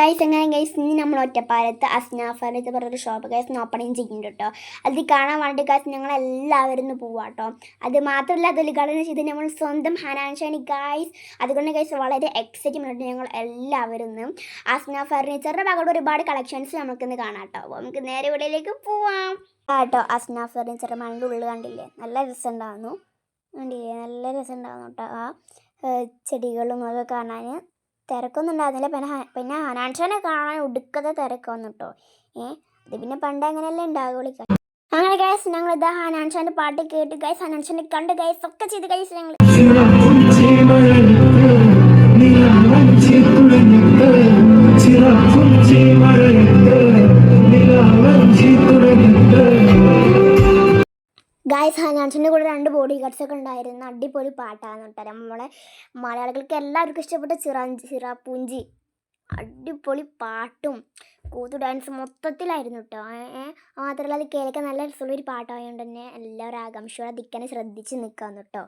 Guys എങ്ങനെ guys ഇനി നമ്മൾ ഒറ്റപ്പാലത്ത് അസ്നാഫർ എന്ന് പറഞ്ഞൊരു ഷോപ്പ് ഗൈസ് ഓപ്പണിങ് ചെയ്യുന്നുണ്ട് കേട്ടോ അത് കാണാൻ വേണ്ടി ഗൈസ് ഞങ്ങൾ എല്ലാവരും ഒന്ന് പോവാം കേട്ടോ അത് മാത്രമല്ല അത് ഉദ്ഘാടനം ചെയ്ത് നമ്മൾ സ്വന്തം ഹനാൻഷാനി ഗൈസ് അതുകൊണ്ട് ഗൈസ് വളരെ എക്സൈറ്റ്മെന്റ് ഞങ്ങൾ എല്ലാവരും ഒന്ന് അസ്ന ഫർണിച്ചറിന്റെ ഭാഗത്ത് ഒരുപാട് കളക്ഷൻസ് നമുക്കിന്ന് കാണാം കേട്ടോ നമുക്ക് നേരെ ഇവിടെയിലേക്ക് പോവാം. കേട്ടോ അസ്ന ഫർണിച്ചർ മണ്ണിന്റെ ഉള്ളിൽ കണ്ടില്ലേ? നല്ല രസം ഉണ്ടാകുന്നു കണ്ടില്ലേ? നല്ല രസം ഉണ്ടാകുന്നു കേട്ടോ ആ ചെടികളും ഒക്കെ കാണാൻ തിരക്കൊന്നും ഉണ്ടായിരുന്നില്ല പിന്നെ പിന്നെ ഹനാൻഷനെ കാണാൻ ഒടുക്കത്തെ തിരക്കൊന്നു കേട്ടോ ഏ? അത് പിന്നെ പണ്ട് അങ്ങനെയല്ലേ ഉണ്ടാവുള്ളൂ അങ്ങനെ ഗൈസ് ഞങ്ങൾ ഇതാ ഹനാൻഷാന്റെ പാട്ട് കേട്ട് ഗൈസ് ഹനാൻഷനെ കണ്ട് ഗൈസ് ഒക്കെ ചെയ്ത് ഗൈസ് ഞങ്ങൾ ഗായ്സ് ഹനാൻസിന്റെ കൂടെ രണ്ട് ബോഡി ഗാർഡ്സ് ഒക്കെ ഉണ്ടായിരുന്നു. അടിപൊളി പാട്ടാണ് കേട്ടോ. നമ്മളെ മലയാളികൾക്ക് എല്ലാവർക്കും ഇഷ്ടപ്പെട്ട ചിറാഞ്ചി ചിറാപ്പൂഞ്ചി അടിപൊളി പാട്ടും കൂത്തു ഡാൻസ് മൊത്തത്തിലായിരുന്നു കേട്ടോ. മാത്രമല്ല അത് കേൾക്കാൻ നല്ല രസമുള്ള ഒരു പാട്ടായതുകൊണ്ട് തന്നെ എല്ലാവരും ആകാംക്ഷയോടെ ദിക്കനെ ശ്രദ്ധിച്ച് നിൽക്കാന്ന് കേട്ടോ.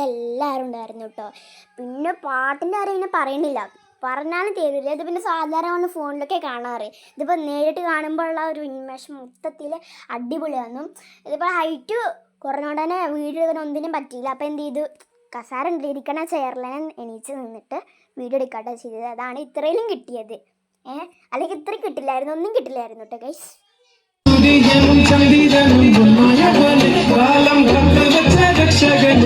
എല്ലാവരും ഉണ്ടായിരുന്നു കേട്ടോ. പിന്നെ പാട്ടിന്റെ കാര്യം പിന്നെ പറയുന്നില്ല. പറഞ്ഞാലും തീരില്ല ഇത് പിന്നെ സാധാരണ ഫോണിലൊക്കെ കാണാറ്. ഇതിപ്പോൾ നേരിട്ട് കാണുമ്പോഴുള്ള ഒരു ഉന്മേഷം മൊത്തത്തിൽ അടിപൊളിയായിരുന്നു ഇതിപ്പോൾ ഹൈറ്റ് കുറഞ്ഞോണ്ട് തന്നെ വീഡിയോ എടുക്കാൻ ഒന്നിനും പറ്റിയില്ല. അപ്പോൾ എന്ത് ചെയ്തു? കസാര ഇരിക്കണ ചെയറിൽ എണീച്ച് നിന്നിട്ട് വീഡിയോ എടുക്കാട്ടോ ചെയ്തത്. അതാണ് ഇത്രയിലും കിട്ടിയത്. ഏഹ് അല്ലെങ്കിൽ ഇത്രയും കിട്ടില്ലായിരുന്നു. ഒന്നും കിട്ടില്ലായിരുന്നു കേട്ടോ ഗൈസ് ചന്ദ്രനും ഒന്നായ പോലെ കാലം രക്ഷകനും സംഹാരകനും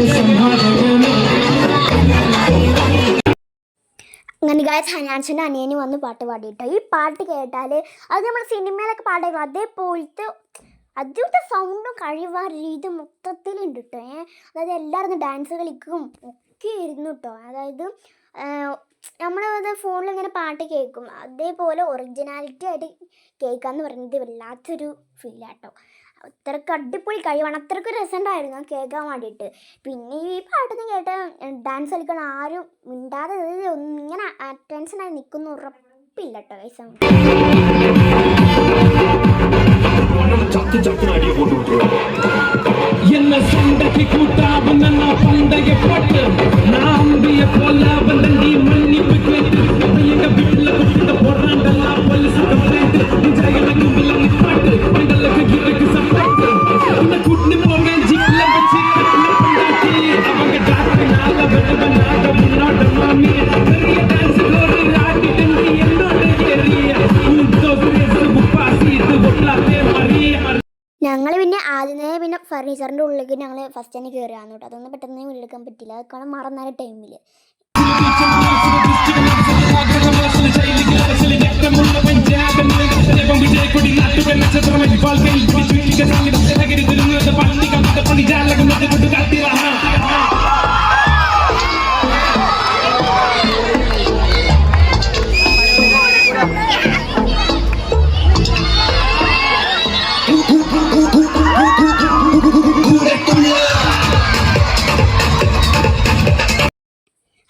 ഗായസ് ഹനാൻസിന്റെ അനിയന് വന്ന് പാട്ട് പാടിയിട്ടോ ഈ പാട്ട് കേട്ടാൽ അത് നമ്മൾ സിനിമയിലൊക്കെ പാടുക അതേപോലത്തെ അതുപോലത്തെ സൗണ്ടും കഴിവാ രീതി മൊത്തത്തിലുണ്ട് കേട്ടോ ഏ. അതായത് എല്ലാവരും ഡാൻസ് കളിക്കും ഒക്കെ ഇരുന്നു കേട്ടോ അതായത് നമ്മളത് ഫോണിൽ ഇങ്ങനെ പാട്ട് കേൾക്കും. അതേപോലെ ഒറിജിനാലിറ്റി ആയിട്ട് കേൾക്കാമെന്ന് പറയുന്നത് വല്ലാത്തൊരു ഫീലാട്ടോ അത്രയ്ക്ക് അടിപൊളി കഴിവാണ്. അത്രയ്ക്ക് രസമുണ്ടായിരുന്നു കേൾക്കാൻ വേണ്ടിയിട്ട്. പിന്നെ ഈ പാട്ടൊന്നും കേട്ട് ഡാൻസ് കളിക്കാൻ ആരും മിണ്ടാതെ ഒന്നും ഇങ്ങനെ അറ്റൻഷനായി നിൽക്കുന്ന. ഉറപ്പില്ല കേട്ടോ കൈസ ഞങ്ങൾ തന്നെ പിന്നെ ഫർണിച്ചറിന്റെ ഉള്ളിലേക്ക് ഞങ്ങൾ ഫസ്റ്റ് തന്നെ കയറുക കേട്ടോ. അതൊന്നും പെട്ടെന്ന് ഉള്ളിലെടുക്കാൻ പറ്റില്ല. അതൊക്കെ മറന്നാൽ ടൈമിൽ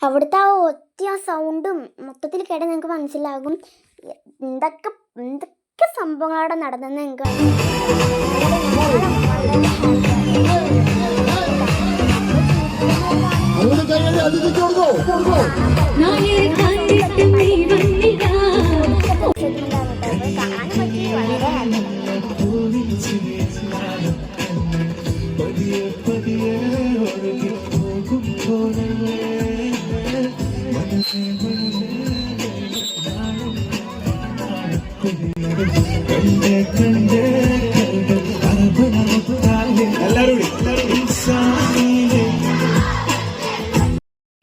അവിടുത്തെ ആ ഒറ്റ ആ സൗണ്ടും മൊത്തത്തിൽ കേട്ടാൽ നിങ്ങൾക്ക് മനസ്സിലാകും എന്തൊക്കെ എന്തൊക്കെ സംഭവങ്ങൾ അവിടെ നടന്നെന്ന് നിങ്ങൾക്ക് പതിയെ പതിയെ വളരെ happy.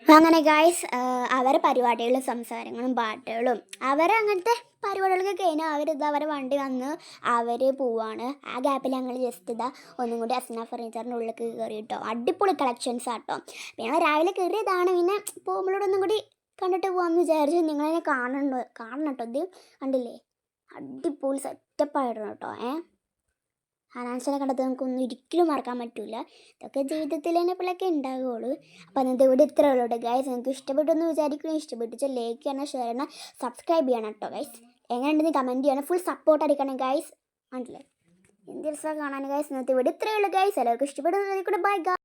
അങ്ങനെ ഗായ്സ് അവരെ പരിപാടികളും സംസാരങ്ങളും പാട്ടുകളും അവർ അങ്ങനത്തെ പരിപാടികളൊക്കെ കഴിഞ്ഞാൽ അവരിത് അവരെ വണ്ടി വന്ന് അവർ പോവാണ്. ആ ഗ്യാപ്പിൽ ഞങ്ങൾ ജസ്റ്റ് ഇതാ ഒന്നും കൂടി അസ്ന ഫർണിച്ചറിന്റെ ഉള്ളിലേക്ക് കയറി കേട്ടോ അടിപൊളി കളക്ഷൻസ് ആട്ടോ. പിന്നെ രാവിലെ കയറിയതാണ് പിന്നെ പോകുമ്പോഴോടൊന്നും കൂടി കണ്ടിട്ട് പോകാമെന്ന് വിചാരിച്ചു നിങ്ങളതിനെ കാണണ്ട കാണണം കേട്ടോ ഇത് കണ്ടില്ലേ? അടിപൊളി സെറ്റപ്പായിരുന്നു കേട്ടോ ഏ? ഹനാൻസിനെ കണ്ടത് നമുക്കൊന്നും ഒരിക്കലും മറക്കാൻ പറ്റില്ല ഇതൊക്കെ ജീവിതത്തിൽ തന്നെ പിള്ളേക്കെ ഉണ്ടാകുകയുള്ളൂ അപ്പോൾ അന്നത്തെ ഇവിടെ ഇത്ര ഉള്ളൂ ഗൈസ് നിങ്ങൾക്ക് ഇഷ്ടപ്പെട്ടു എന്ന് വിചാരിക്കുന്നു. ഇഷ്ടപ്പെട്ടിച്ച് ലൈക്ക് ചെയ്യണം ഷെയർ ചെയ്യണം സബ്സ്ക്രൈബ് ചെയ്യണം കേട്ടോ ഗൈസ് എങ്ങനെയുണ്ടെന്ന് കമന്റ് ചെയ്യണം. ഫുൾ സപ്പോർട്ട് അടിക്കണം ഗൈസ് ആണല്ലേ എന്ത് രസമാണ് കാണാൻ ഗൈസ് ഇന്നത്തെ ഇവിടെ ഇത്രയേ ഉള്ളൂ ഗൈസ് എല്ലാവർക്കും ഇഷ്ടപ്പെടുന്നത് ബൈ ഗൈസ്